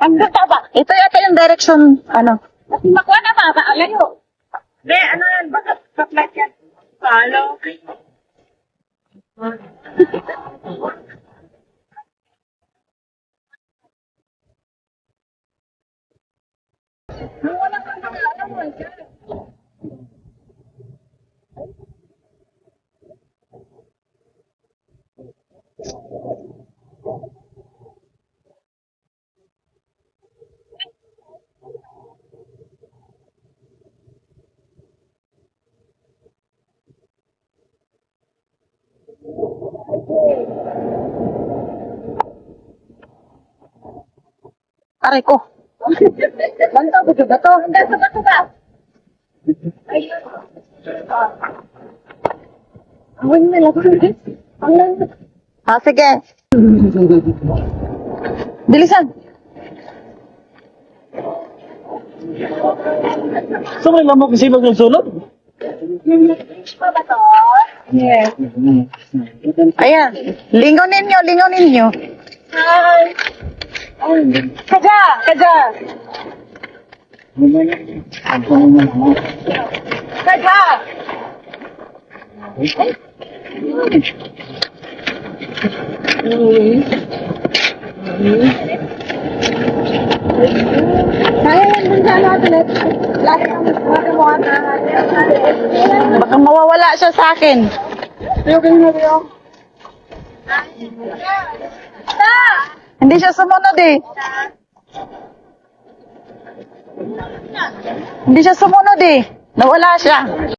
Ang ganda ba? Ito yata yung direction, ano. Kasi makuha na ba? Maalayo. Hindi, ano yan? Baka kaplat yan. Palo. Aray ko. Banto, buto ba to? Bato ba? Ayun. Awin na lang. Ang lang. Ah, sige. Bilisan. So may lamok kasi magsulot? Pa ba to? Yes. Ayan. Lingon ninyo, lingon ninyo. Hi. Kaja, kaja. Kaja. Baka mawawala siya sa akin. Ganyan na yung. Hindi siya sumunod eh. Hindi siya sumunod eh. Nawala siya.